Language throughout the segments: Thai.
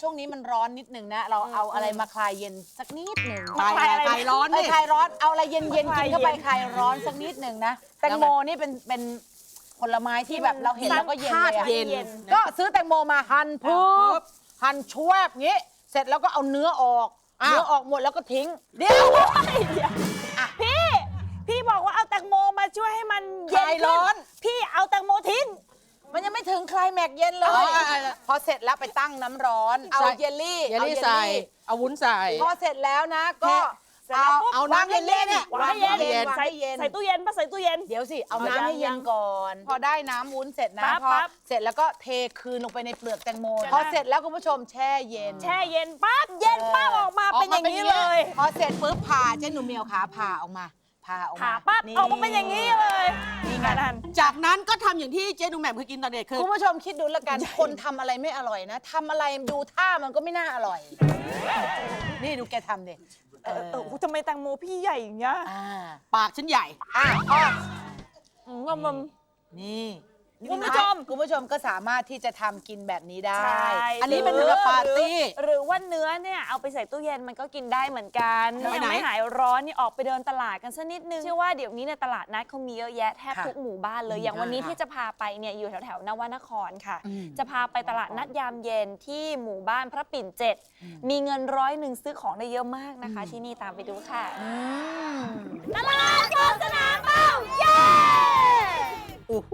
ช่วงนี้มันร้อนนิดนึงนะ เราเอาอะไรมาคลายเย็นสักนิดหนึ่งคลายอะไรคลายร้อนเอ้ดิยคลายร้อนเอาอะไรเย็นๆกินเข้าไปคลายเย็นคลายร้อนสักนิดหนึ่งนะแตงโมนี่เป็นเป็นผลไม้ที่แบบเราเห็นแล้วก็เย็นเลยอะ เย็น ก็ซื้อแตงโมมาหั่นปุ๊บหั่นชวบงี้ เสร็จแล้วก็เอาเนื้อออกอ้าวเนื้อออกหมดแล้วก็ทิ้ง เดี๋ยว พี่ พี่บอกว่าเอาแตงโมมาช่วยให้มันคเย็นลายขึ้ร้นอนพี่เอาแต งโมทิ้งมันยังไม่ถึงคลายแม็กซ์เย็นเลอ๋ยออะอะพอเสร็จแล้วไปตั้งน้ำร้อน เอาใส่ เยลลี่เยลลี่อาใส่เอาวุ้นใส่ พอเสร็จแล้วนะก็เสร็จแล้วปุ๊บเอาน้ำเย็นๆเนี่ยวางให้เย็น วางใส่ให้เย็น ใส่ตู้เย็นปะใส่ตู้เย็น เดี๋ยวสิ เอาเอาน้ำให้ยัเย็งนก่อน พอได้น้ำวุ้นเสร็จนะ ปั๊บพอปั๊บเสร็จแล้วก็เทคืนลงไปในเปลือกแตงโมเดี๋ยวนะพอเสร็จแล้วคุณผู้ชมแช่เย็นแช่เย็นปั๊บเย็นปั๊บออกมาออกเป็นอมาย่างเป็นนี้อย่างนี้เลย พอเสร็จปุ๊บผ่าเจ๊หนูเมียวขาผ่าออกมาผ่าออกมาผ่าปั๊บออกมาเป็นอย่างนี้เลย นี่ไงนั่นจากนั้นก็ทำอย่างที่เจ๊ดูแหม่มเคยกินตอนเด็กคือ คุณผู้ชมคิดดูแล้วกัน คนทำอะไรไม่อร่อยนะทำอะไรดูท่ามันก็ไม่น่าอร่อย นี่ดูแกทำดิเออเออทำไมแตงโมพี่ใหญ่อย่างเงี้ยอ่าปากฉันใหญ่ อะพออืมมันนี่ คุณผู้ชมคุณผู้ชมก็สามารถที่จะทำกินแบบนี้ได้ ใช่อันนี้เป็นเนื้อปาร์ตี้หรือว่าเนื้อเนี่ยเอาไปใส่ตู้เย็นมันก็กินได้เหมือนกันไปไหน ยังไม่หายร้อนนี่ออกไปเดินตลาดกันสักนิดนึงเชื่อว่าเดี๋ยวนี้ในตลาดนัดเขามีเยอะแยะแทบค่ะทุกหมู่บ้านเลยอย่างวันนี้ค่ะที่จะพาไปเนี่ยอยู่แถวแถวๆนวนครค่ะ อืม จะพาไปตลาดนัดยามเย็นที่หมู่บ้านพระปิ่นเจ็ดมีเงินร้อยหนึ่งซื้อของได้เยอะมากนะคะ ที่นี่ตามไปดูค่ะอืมตลาดโฆษณาเป้าเย้ โอ้โห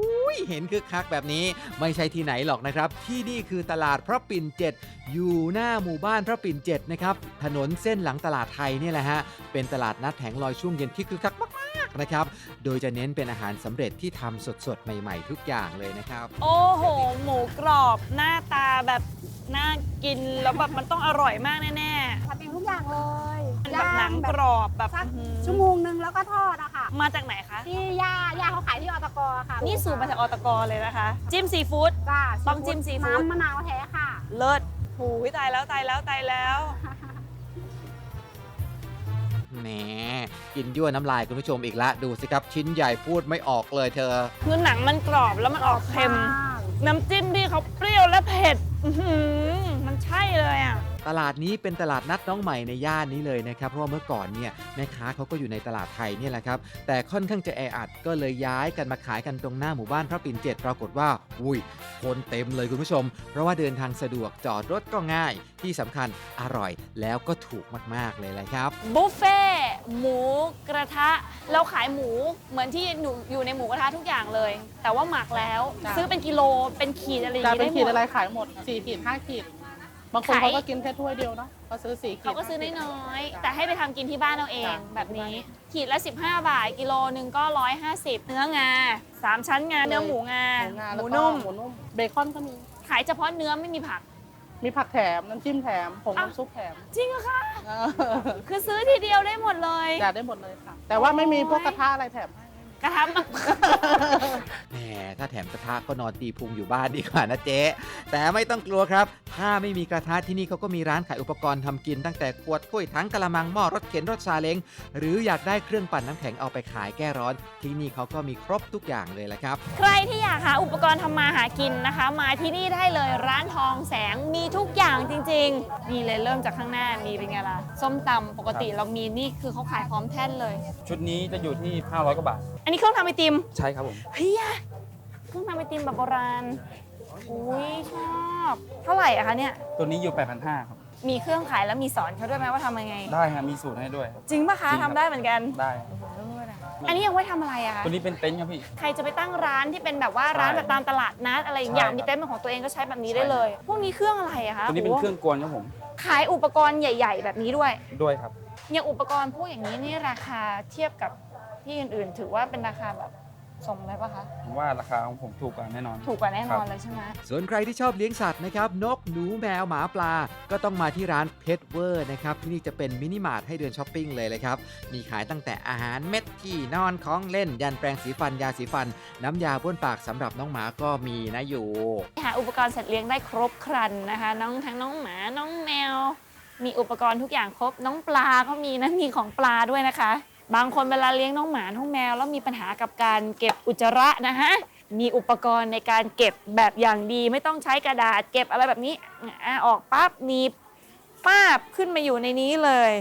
เห็นคึกคักแบบนี้ไม่ใช่ที่ไหนหรอกนะครับ ที่นี่คือตลาดพระปิ่นเจ็ดอยู่หน้าหมู่บ้านพระปิ่นเจ็ดนะครับถนนเส้นหลังตลาดไทยนี่แหละฮะเป็นตลาดนัดแผงลอยช่วงเย็นที่คึกคักมากๆนะครับ โดยจะเน้นเป็นอาหารสำเร็จที่ทำสดๆ ใหม่ๆ ทุกอย่างเลยนะครับ โอ้โห หมูกรอบหน้าตาแบบ น่ากินแล้วแบบมันต้องอร่อยมากแน่ทำเองทุกอย่างเลยๆเป็นแบบหนังกรอบแบบสักอื้อหือชั่วโมงนึงแล้วก็ทอดอะค่ะ มาจากไหนคะ ที่ย่าย่าเขาขายที่อตกค่ะนี่สูตรมาจากอตกเลยนะคะ จิ้มซีฟู้ด จ้าต้องจิ้มซีฟู้ด น้ำมะนาวแท้ค่ะ เลิศหูยตายแล้วตายแล้วตายแล้ว แหมกินยั่วน้ำลายคุณผู้ชมอีกละดูสิครับชิ้นใหญ่พูดไม่ออกเลยเธอ คือหนังมันกรอบแล้วมันออกเค็ม น้ำจิ้มที่เขาเปรี้ยวและเผ็ด อื้อหือมันใช่เลยอะ ตลาดนี้เป็นตลาดนัดน้องใหม่ในย่านนี้เลยนะครับ เพราะว่าเมื่อก่อนเนี่ยแม่ค้าเขาก็อยู่ในตลาดไทยเนี่ยแหละครับ แต่ค่อนข้างจะแออัดก็เลยย้ายกันมาขายกันตรงหน้าหมู่บ้านพระปิ่นเจ็ดปรากฏว่า อุ้ย คนเต็มเลยคุณผู้ชม เพราะว่าเดินทางสะดวกจอดรถก็ง่าย ที่สำคัญอร่อยแล้วก็ถูกมากๆเลยแหละครับ บุฟเฟ่ต์หมูกระทะ เราขายหมูเหมือนที่หนูอยู่ในหมูกระทะทุกอย่างเลย แต่ว่าหมักแล้ว จ้ะ ซื้อเป็นกิโลเป็นขีดอะไรอย่างจะงี้เป็นได้หขีดมอะไรดขายหมดสี่ขีดห้าขีด บางคนขายเขาก็กินแค่ถ้วยเดียวเนาะเขาซื้อสี่ขีดเขาก็ซื้อน้อยๆแต่ให้ไปทำกินที่บ้านเอาเองจ้ะแบบนี้ ขีดละ 15 บาท กิโลหนึ่งก็ 150 เนื้องา 3 ชั้นงา เนื้อหมูงาหมูงาหแล้วมูก็นุ่มหมูนุ่มเบคอนก็มี ขายเฉพาะเนื้อไม่มีผัก มีผักแถม น้ำจิ้มแถมผงอะน้ำซุปแถมจริงเหรอคะ เออคือซื้อทีเดียวได้หมดเลยอยากได้หมดเลยค่ะ แต่ว่าไม่มีพวกโอ้ยกระทะอะไรแถมให้ กระทะมันแหมถ้าแถมกระทะก็นอนตีพุงอยู่บ้านดีกว่านะเจ๊แต่ไม่ต้องกลัวครับ ถ้าไม่มีกระทะที่นี่เขาก็มีร้านขายอุปกรณ์ทำกินตั้งแต่ขวดถ้วยทั้งกะละมังหม้อรถเข็นรถซาเล้งหรืออยากได้เครื่องปั่นน้ำแข็งเอาไปขายแก้ร้อน ที่นี่เขาก็มีครบทุกอย่างเลยแหละครับ ใครที่อยากหาอุปกรณ์ทำมาหากินนะคะ มาที่นี่ได้เลยร้านทองแสงมีทุกอย่างจริงๆนี่เลยเริ่มจากข้างหน้ามีเป็นไงล่ะส้มตำปกติเรามีนี่คือเขาขายพร้อมแท่นเลย ชุดนี้จะอยู่ที่ 500กว่าบาท อันนี้เครื่องทำไอติมใช่ครับผมเฮียเครื่องทำไอติมแบบโบราณ อุ้ยชอบ เท่าไหร่อะคะเนี่ย ตัวนี้อยู่ 8,500ครับ มีเครื่องขายแล้วมีสอนเขาด้วยไหมว่าทำยังไง ได้ฮะมีสูตรให้ด้วยครับ จริงปะคะจริงครับทำได้เหมือนกันได้อันนี้ยังไว้ทำอะไรอะคะ ตัวนี้เป็นเต็นท์ครับพี่ ใครจะไปตั้งร้านที่เป็นแบบว่าร้านใช่แบบตามตลาดนัดอะไรอย่างเงี้ยใช่ครับมีเต็นท์เป็นของตัวเองก็ใช้แบบนี้ได้เลยพวกนี้เครื่องอะไรอะคะตัวนี้เป็นโโหเครื่องกวนครับผมขายอุปกรณ์ใหญ่ ๆ แบบนี้ด้วย ด้วยครับ อย่างอุปกรณ์พวกอย่างนี้นี่ราคาเทียบกับที่อื่นๆ ถือว่าเป็นราคาแบบ ส่งเลยปะคะ ผมว่าราคาของผมถูกกว่าแน่นอน ถูกกว่าแน่นอนครับเลยใช่ไหมส่วนใครที่ชอบเลี้ยงสัตว์นะครับนกหนูแมวหมาปลา ก็ต้องมาที่ร้านเพ t เวอร์นะครับที่นี่จะเป็นมินิมาร์ทให้เดินช้อปปิ้งเลยเลยครับ มีขายตั้งแต่อาหารเม็ดที่นอนของเล่น ยันแปรงสีฟันยาสีฟัน น้ำยาบ้วนปากสำหรับน้องหมาก็มีนะอยู่หาอุปกรณ์สัตว์เลี้ยงได้ครบครันนะคะ น้องทั้งน้องหมาน้องแมว มีอุปกรณ์ทุกอย่างครบน้องปลาก็มีนะมีของปลาด้วยนะคะ บางคนเวลาเลี้ยงน้องหมาน้องแมวแล้วมีปัญหากับการเก็บอุจจาระนะฮะมีอุปกรณ์ในการเก็บแบบอย่างดี ไม่ต้องใช้กระดาษเก็บอะไรแบบนี้อะออกปั๊บหนีบ ป้าบขึ้นมาอยู่ในนี้เลย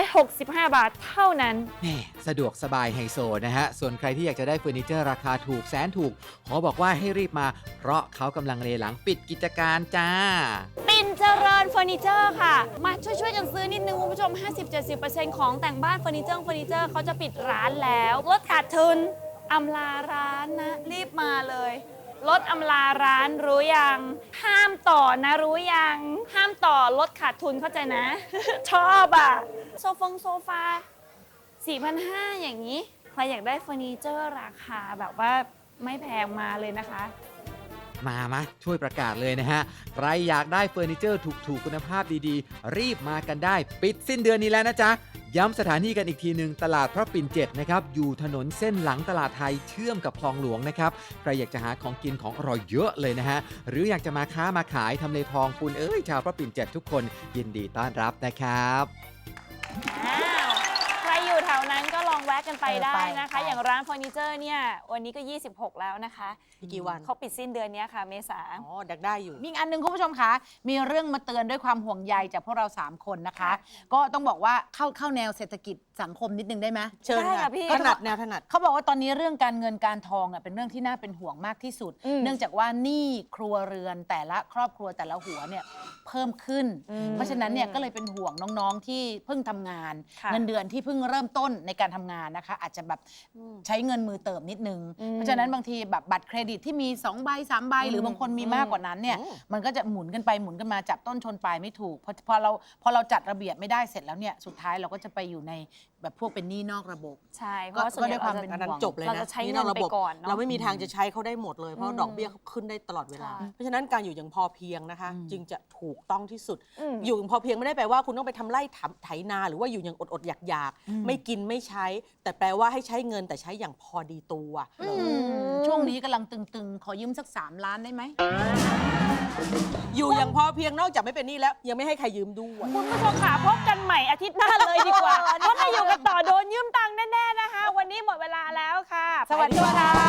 165 บาทเท่านั้น แหม่สะดวกสบายไฮโซนะฮะ ส่วนใครที่อยากจะได้เฟอร์นิเจอร์ราคาถูกแสนถูก ขอบอกว่าให้รีบมา เพราะเขากำลังเลหลังปิดกิจการจ้า ปิ่นเจริญเฟอร์นิเจอร์ค่ะ มาช่วยๆกันซื้อนิดนึงคุณผู้ชม 50-70%ของแต่งบ้านเฟอร์นิเจอร์เฟอร์นิเจอร์เขาจะปิดร้านแล้วลดขาดทุนอำลาร้านนะ รีบมาเลย ลดอำลาร้านรู้ยัง ห้ามต่อนะรู้ยัง ห้ามต่อลดขาดทุนเข้าใจนะ ชอบอะ โซฟงโซฟา4,500 อย่างนี้ ใครอยากได้เฟอร์นิเจอร์ราคาแบบว่าไม่แพงมาเลยนะคะ มามาช่วยประกาศเลยนะฮะ ใครอยากได้เฟอร์นิเจอร์ถูกๆ คุณภาพดีๆ รีบมากันได้ ปิดสิ้นเดือนนี้แล้วนะจ๊ะ ย้ำสถานีกันอีกทีหนึ่งตลาดพระปิ่นเจ็ดนะครับอยู่ถนนเส้นหลังตลาดไทยเชื่อมกับคลองหลวงนะครับใครอยากจะหาของกินของอร่อยเยอะเลยนะฮะหรืออยากจะมาค้ามาขายทำเลทองคุณเอ้ยชาวพระปิ่นเจ็ดทุกคนยินดีต้อนรับนะครับ อ้าวใครอยู่แถวนั้น ก็ลองแวะกันไปเออได้ไปนะคะไปอย่างร้านเฟอร์นิเจอร์เนี่ยวันนี้ก็ 26 แล้วนะคะอีกกี่วัน เขาปิดสิ้นเดือนเนี้ยค่ะ เมษา อ๋อดักได้อยู่ มีอีกอันหนึ่งคุณผู้ชมคะมีเรื่องมาเตือนด้วยความห่วงใยจากพวกเรา 3 คนนะคะ ก็ต้องบอกว่าเข้าเข้าแนวเศรษฐกิจสังคมนิดนึงได้ไหม เชิญได้ค่ะค่ะพี่ ถนัดแนวถนัด เขาบอกว่าตอนนี้เรื่องการเงินการทองอะเป็นเรื่องที่น่าเป็นห่วงมากที่สุด อืมเนื่องจากว่าหนี้ครัวเรือนแต่ละครอบครัวแต่ละหัวเนี่ยเพิ่มขึ้น อืมเพราะฉะนั้นเนี่ยก็เลยเป็นห่วงน้องๆที่เพิ่งทำงาน ค่ะ เงินเดือนที่เพิ่งเริ่มต้นในการทำงานนะคะ อาจจะแบบอืมใช้เงินมือเติมนิดนึงอืมเพราะฉะนั้นบางทีแบบบัตรเครดิตที่มี2ใบ3ใบหรือมบางคนมีมากกว่านั้นเนี่ยอืมมันก็จะหมุนกันไปหมุนกันมาจับต้นชนปลายไม่ถูกพอพอเราพอเราจัดระเบียบไม่ได้เสร็จแล้วเนี่ยสุดท้ายเราก็จะไปอยู่ใน แบบพวกเป็นหนี้นอกระบบ ใช่เพก็ราะว่าส่วนใหญ่ก็ด้วยความเราเป็นจะอันนั้นจบเลยเรานะจะใช้นี่เงินระไปบบก่อนเนอะเราไม่มีทางจะใช้เขาได้หมดเลยเพราะอืมดอกเบี้ยเขาขึ้นได้ตลอดเวลา ใช่ เพราะฉะนั้นการอยู่อย่างพอเพียงนะคะอืมจึงจะถูกต้องที่สุด อืม อยู่อย่างพอเพียงไม่ได้แปลว่าคุณต้องไปทำไร่ทำไถนา หรือว่าอยู่อย่างอดอดอยากอยากๆอืมไม่กินไม่ใช้ แต่แปลว่าให้ใช้เงินแต่ใช้อย่างพอดีตัวอืมช่วงนี้กำลังตึงๆ ขอยืมสักสามล้านได้ไหม อยู่อย่างพอเพียงนอกจากไม่เป็นหนี้แล้ว ยังไม่ให้ใครยืมด้วย คุณผู้ชมค่ะพบกันใหม่อาทิตย์หน้าเลยดีกว่าเพราะถ้าอยู่กันต่อโดนยืมตังค์แน่ๆนะคะ วันนี้หมดเวลาแล้วค่ะ สวัสดีค่ะ